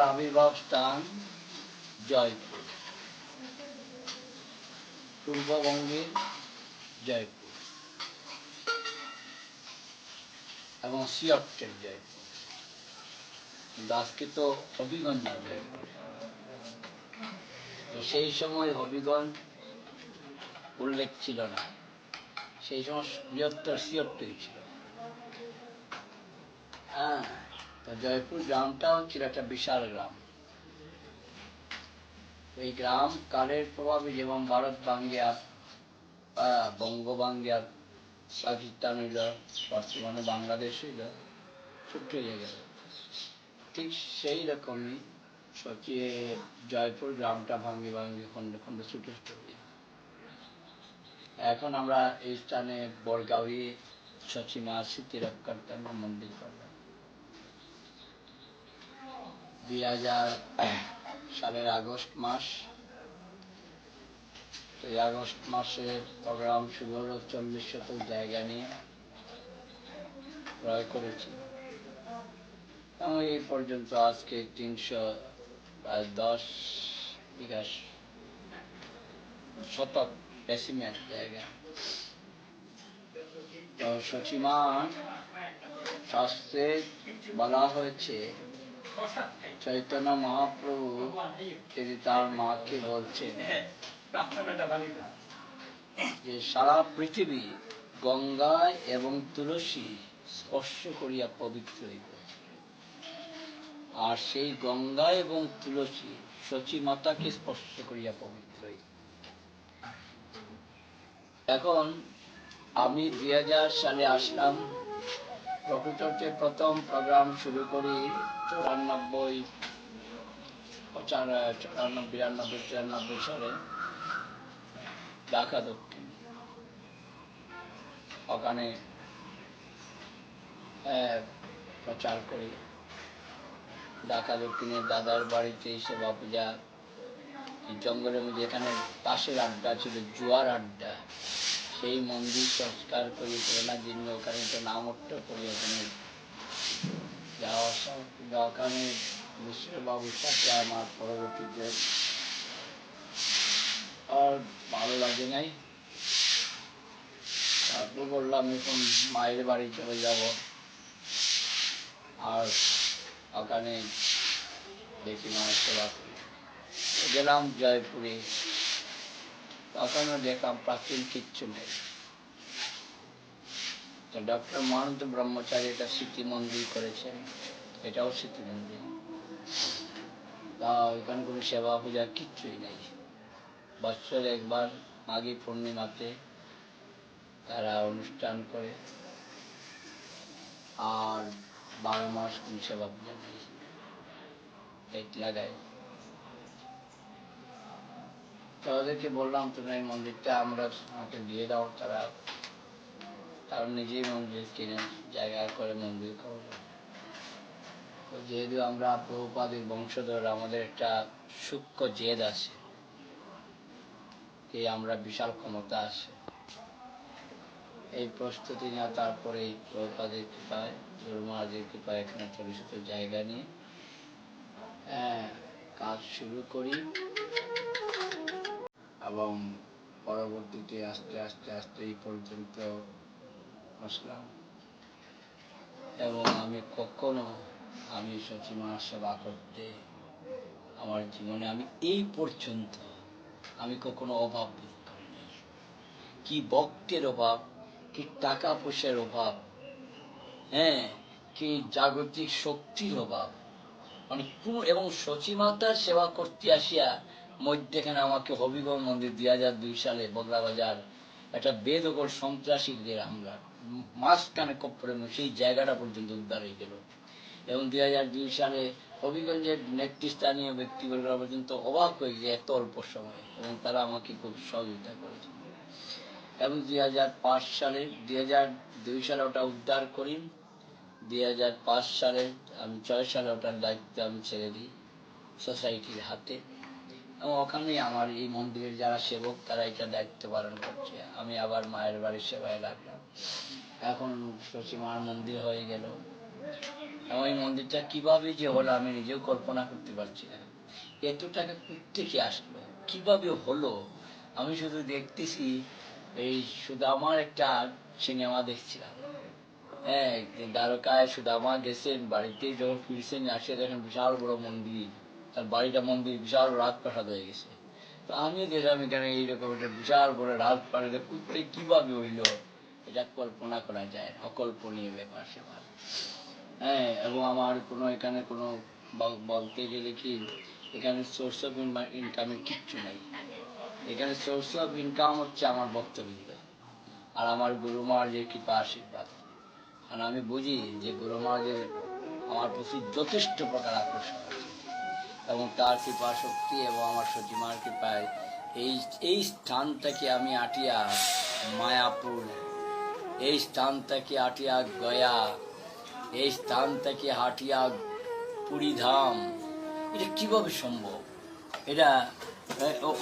আবির্ভাব স্থান, জয়পুর। পূর্ববঙ্গের জয়পুর। এবং সিয়টের জয়পুর। আজকে তো জয়পুর। তো সেই সময় হবিগঞ্জ উল্লেখ ছিল না। সেই সময় বৃহত্তর সিয়ট্টই ছিল। হ্যাঁ। তো জয়পুর গ্রামটা ছিল একটা বিশাল গ্রাম। এই গ্রাম কালের প্রভাবে যেমন ভারত বাঙ্গিয়ার বঙ্গ বাঙ্গিয়ার পাকিস্তান হইল, বর্তমানে বাংলাদেশ হইল হয়ে গেল ঠিক সেই রকমই সচিয়ে জয়পুর গ্রামটা ভাঙ্গি ভাঙ্গি খন্ডে খন্ডে ছুটে ছুটে এখন আমরা এই স্থানে বরগাঁওয়ে সচিমা স্মৃতি রক্ষার্থে মন্দির করলাম। দুই হাজার সালের আগস্ট মাস। এই আগস্ট মাসে প্রোগ্রাম শুরু হলো চল্লিশ শতক জায়গা নিয়ে। ক্রয় করেছি। এবং এই পর্যন্ত আজকে তিনশো দশ বিঘা শতক বেসিমেন্ট জায়গা। তো সচিমান শাস্ত্রে বলা হয়েছে চৈতন্য মহাপ্রভু তিনি তার মাকে বলছেন যে সারা পৃথিবী গঙ্গা এবং তুলসী স্পর্শ করিয়া পবিত্র হইবে। আর সেই গঙ্গা এবং তুলসী সচী মাতাকে স্পর্শ করিয়া পবিত্র হইবে। এখন আমি দুই হাজার সালে আসলাম প্রকৃততে প্রথম প্রোগ্রাম শুরু করি চুরানব্বই বিরানব্বই, চুরানব্বই সালে ঢাকা দক্ষিণ। ওখানে প্রচার করি। ঢাকা দক্ষিণের দাদার বাড়িতে সেবা পূজা জঙ্গলের মধ্যে এখানে পাশের আড্ডা ছিল, জুয়ার আড্ডা। সেই মন্দির সংস্কার করি প্রেরণার জন্য ওখানে তো ওখানে যাওয়া ওখানে মিশ্রবাবুর সাথে আমার পরবর্তীতে আর ভালো লাগে নাই। তারপর বললাম, এখন মায়ের বাড়ি চলে যাব। আর ওখানে দেখি মায়ের সেবা করি গেলাম জয়পুরে। তখনও দেখলাম প্রাচীন কিচ্ছু নেই। তো ডক্টর মহান্ত ব্রহ্মচারী এটা স্মৃতি মন্দির করেছেন এটাও স্মৃতি মন্দির। তা ওইখানে কোনো সেবা পূজা কিচ্ছুই নেই। বছরে একবার মাঘী পূর্ণিমাতে তারা অনুষ্ঠান করে, আর বারো মাস কোনো সেবা পূজা নেই। লাগায়। তো ওদেরকে বললাম তুমি এই মন্দিরটা আমরা আমাকে দিয়ে দাও। তারা তারা নিজেই মন্দির কিনে জায়গা করে মন্দির করল তো যেহেতু আমরা প্রভুপাদের বংশধর, আমাদের একটা সূক্ষ্ম জেদ আছে যে আমরা বিশাল ক্ষমতা আছে। এই প্রস্তুতি নেওয়া তারপরে এই প্রভুপাদের কৃপায়, গুরুমহারাজের কৃপায় এখানে চল্লিশত জায়গা নিয়ে হ্যাঁ কাজ শুরু করি। এবং পরবর্তীতে আস্তে আস্তে আস্তে এই পর্যন্ত আসলাম। এবং আমি কখনো, আমি সচিমা সেবা করতে, আমার জীবনে আমি এই পর্যন্ত আমি কখনো অভাব করিনি কি ভক্তের অভাব, কি টাকা পয়সার অভাব হ্যাঁ কি জাগতিক শক্তির অভাব। মানে কোন এবং সচিমাতার সেবা করতে আসিয়া মধ্যেখানে আমাকে হবিগঞ্জ মন্দির দুই হাজার দুই সালে বদলা বাজার, একটা বেদকর সন্ত্রাসীদের হামলা, মাঝখানে কপ্পরে সেই জায়গাটা পর্যন্ত উদ্ধার হয়ে গেল। এবং দুই হাজার দুই সালে হবিগঞ্জের নেতৃস্থানীয় ব্যক্তিবর্গ পর্যন্ত অবাক হয়ে যায় এত অল্প সময়ে এবং তারা আমাকে খুব সহযোগিতা করেছে। এবং দুই হাজার পাঁচ সালে, দুই হাজার দুই সালে ওটা উদ্ধার করি। দুই হাজার পাঁচ সালে আমি ছয় সালে ওটার দায়িত্ব আমি ছেড়ে দিই সোসাইটির হাতে। এবং ওখানেই আমার এই মন্দিরের যারা সেবক, তারা এটা দায়িত্ব পালন করছে। আমি আবার মায়ের বাড়ির সেবায় লাগলাম। এখন সচিমার মন্দির হয়ে গেল। এবং এই মন্দিরটা কীভাবে যে হলো আমি নিজেও কল্পনা করতে পারছি না। এত টাকা থেকে আসলো? কীভাবে হলো? আমি শুধু দেখতেছি, এই সুদামার একটা সিনেমা দেখছিলাম। হ্যাঁ দ্বারকায় সুদামা গেছেন, বাড়িতে যখন ফিরছেন, আসে দেখেন বিশাল বড় মন্দির। তার বাড়িটা মন্দির বিশাল রাজপ্রাসাদ হয়ে গেছে। তো আমিও দেখলাম এখানে এইরকম একটা বিশাল বড় রাজপ্রাসাদ করতে কীভাবে হইল, এটা কল্পনা করা যায় অকল্পনীয় ব্যাপার সেবার। হ্যাঁ এবং আমার কোনো এখানে কোনো বলতে গেলে কি, এখানে সোর্স অফ ইনকামের কিচ্ছু নেই। এখানে সোর্স অফ ইনকাম হচ্ছে আমার বক্তব্য। আর আমার গুরুমার যে কৃপা আশীর্বাদ। আর আমি বুঝি যে গুরুমার আমার প্রতি যথেষ্ট প্রকার আকর্ষণ আছে। এবং তার কৃপা শক্তি এবং আমার সচিমার কৃপায় এই এই স্থানটাকে আমি আটিয়া মায়াপুর, এই স্থানটাকে আটিয়া গয়া, এই স্থানটাকে হাটিয়া পুরীধাম। এটা কীভাবে সম্ভব? এটা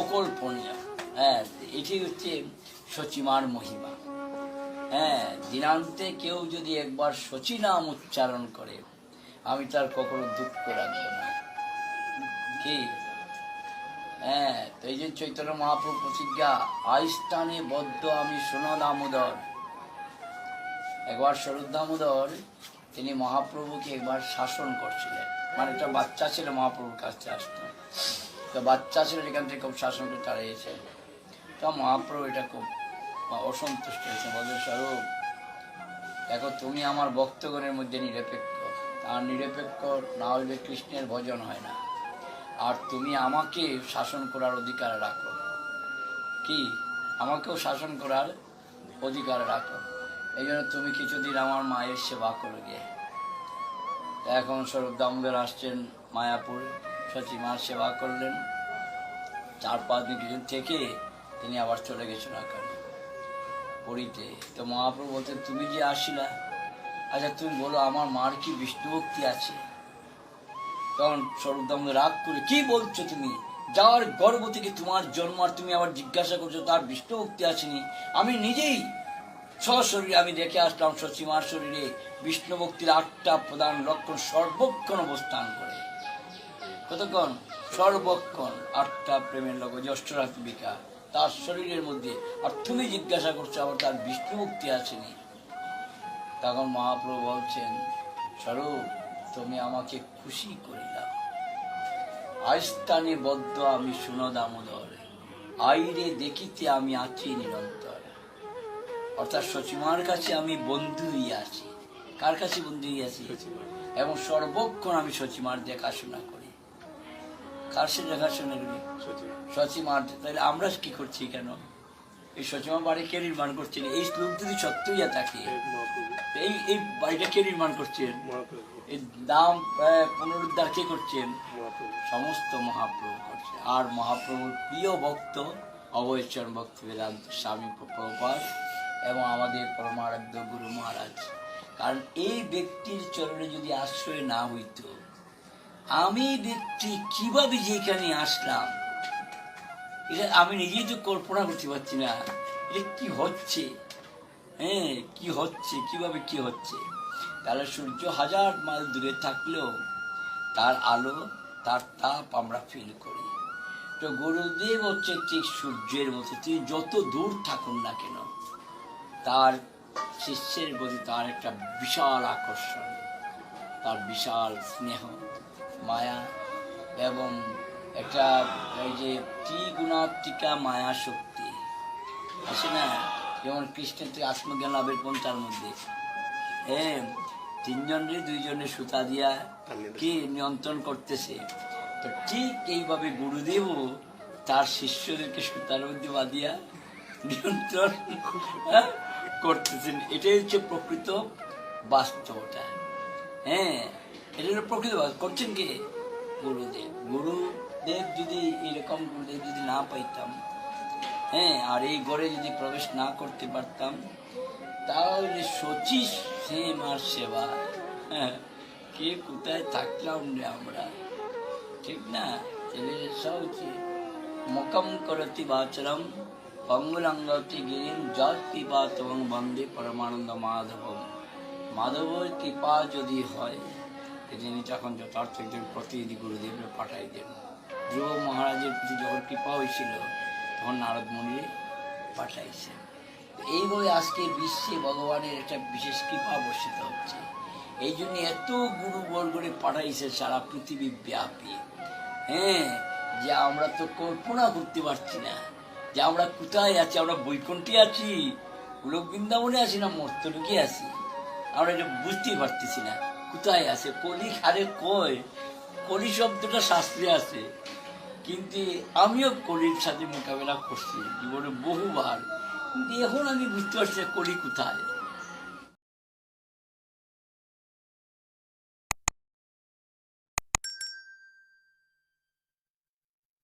অকল্পনীয়। হ্যাঁ এটি হচ্ছে সচিমার মহিমা। হ্যাঁ দিনান্তে কেউ যদি একবার সচি নাম উচ্চারণ করে, আমি তার কখনো দুঃখ রাখব না। কি? হ্যাঁ এই যে চৈতন্য মহাপ্রভু প্রতিজ্ঞা বদ্ধ আমি সোনা দামোদর। একবার শরৎ দামোদর, তিনি মহাপ্রভুকে একবার শাসন করছিলেন। মানে একটা বাচ্চা ছিল মহাপ্রভুর কাছে তো বাচ্চা ছিল থেকে খুব শাসন করে তাড়িয়েছে তো মহাপ্রভু এটা খুব অসন্তুষ্ট হয়েছে। বলে স্বরূপ দেখো, তুমি আমার ভক্তগণের মধ্যে নিরপেক্ষ। আর নিরপেক্ষ না হলে কৃষ্ণের ভজন হয় না। আর তুমি আমাকে শাসন করার অধিকার রাখো। কি? আমাকেও শাসন করার অধিকার রাখো। এই জন্য তুমি কিছুদিন আমার মায়ের সেবা করো গিয়ে। এখন স্বরূপ দামোদর আসছেন মায়াপুর। সচিমার সেবা করলেন। চার পাঁচ দিন কিছুদিন থেকে তিনি আবার চলে গেছেন ওখানে পুরীতে। তো মহাপ্রভু বলতেন তুমি যে আসিলা আচ্ছা তুমি বলো, আমার মার কি বিষ্ণু ভক্তি আছে? তখন রাগ করে, কি বলছো তুমি? যাওয়ার গর্ব থেকে তোমার জন্ম আর তুমি আবার জিজ্ঞাসা করছ, তার বিষ্ণু ভক্তি আসেনি। আমি নিজেই সশরীরে আমি দেখে আসলাম সচিমার শরীরে বিষ্ণু ভক্তির আটটা প্রধান লক্ষণ সর্বক্ষণ অবস্থান করে। কতক্ষণ? সর্বক্ষণ আটটা প্রেমের লোক জ্যেষ্ঠরাত্মিকা তার শরীরের মধ্যে, আর তুমি জিজ্ঞাসা করছ, আবার তার বিষ্ণু মুক্তি আসেনি? তখন মহাপ্রভু বলছেন, স্বরূপ তুমি আমাকে খুশি করিলাম আস্থানে বদ্ধ আমি শুনো দামোদর। আইরে দেখিতে আমি আছি নিরন্তর। অর্থাৎ সচিমার কাছে আমি বন্ধু আছি কার কাছে বন্ধু আছি এবং সর্বক্ষণ আমি সচিমার দেখাশোনা করি। কার সে দেখাশোনা করি? সচিমার তাহলে আমরা কি করছি কেন? এই সচিমা বাড়ি কে নির্মাণ করছেন এই শ্লোক যদি সত্যই থাকে এই এই বাড়িটা কে নির্মাণ করছেন? এই দাম পুনরুদ্ধার কে করছেন? সমস্ত মহাপ্রভু করছে। আর মহাপ্রভুর প্রিয় ভক্ত অবৈচন ভক্ত বেদান্ত স্বামী প্রভুপাদ এবং আমাদের পরমারাধ্য গুরু মহারাজ। কারণ এই ব্যক্তির চরণে যদি আশ্রয় না হইত আমি ব্যক্তি কীভাবে যেখানে আসলাম এটা আমি নিজেই তো কল্পনা করতে পারছি না। এটা কি হচ্ছে? হ্যাঁ কি হচ্ছে? কীভাবে কি হচ্ছে? তাহলে সূর্য হাজার মাইল দূরে থাকলেও তার আলো, তার তাপ আমরা ফিল করি। তো গুরুদেব হচ্ছে ঠিক সূর্যের মতো তিনি যত দূর থাকুন না কেন, তার শিষ্যের প্রতি তার একটা বিশাল আকর্ষণ, তার বিশাল স্নেহ, মায়া, এবং একটা এই যে ত্রিগুণাত্মিকা মায়া শক্তি আছে না? যেমন কৃষ্ণের থেকে আত্মজ্ঞান লাভের পন্থার মধ্যে। হ্যাঁ তিনজনরে দুইজনে সুতা দিয়া কি নিয়ন্ত্রণ করতেছে? তো ঠিক এইভাবে গুরুদেবও তার শিষ্যদেরকে সুতার মধ্যে বাঁধিয়া নিয়ন্ত্রণ হ্যাঁ, করতেছেন। এটাই হচ্ছে প্রকৃত বাস্তবতা। হ্যাঁ এটা প্রকৃত। করছেন কে? গুরুদেব। গুরুদেব যদি এরকম গুরুদেব যদি না পাইতাম হ্যাঁ আর এই গড়ে যদি প্রবেশ না করতে পারতাম, তাহলে সচি সেম আর সেবা। হ্যাঁ কে কোথায় থাকলাম রে আমরা? ঠিক না? তাহলে সব হচ্ছে মকম করতি বাচরম পঙ্গুলাঙ্গতি গিরিম যৎ কৃপা এবং বন্দে পরমানন্দ মাধব মাধবের কৃপা যদি হয় যিনি তখন যথার্থ একজন প্রতিনিধি গুরুদেবকে পাঠাই দেন। ধ্রুব মহারাজের প্রতি যখন কৃপা হয়েছিল, তখন নারদ মুনি পাঠাইছে। এইভাবে আজকে বিশ্বে ভগবানের একটা বিশেষ কৃপা বর্ষিত হচ্ছে। এই জন্য এত গুরুবর্গরে পাঠাইছে সারা পৃথিবী ব্যাপী। হ্যাঁ যে আমরা তো কল্পনা করতে পারছি না যে আমরা কোথায় আছি, আমরা বৈকুণ্ঠে আছি, লোক বৃন্দাবনে আছি না মর্তলোকে আছি। আমরা এটা বুঝতেই পারতেছি না কোথায় আছে, কলি খারে কয় কলি শব্দটা শাস্ত্রে আছে। কিন্তু আমিও কলির সাথে মোকাবেলা করছি, জীবনে বহুবার। কিন্তু এখন আমি বুঝতে পারছি কলি কোথায়।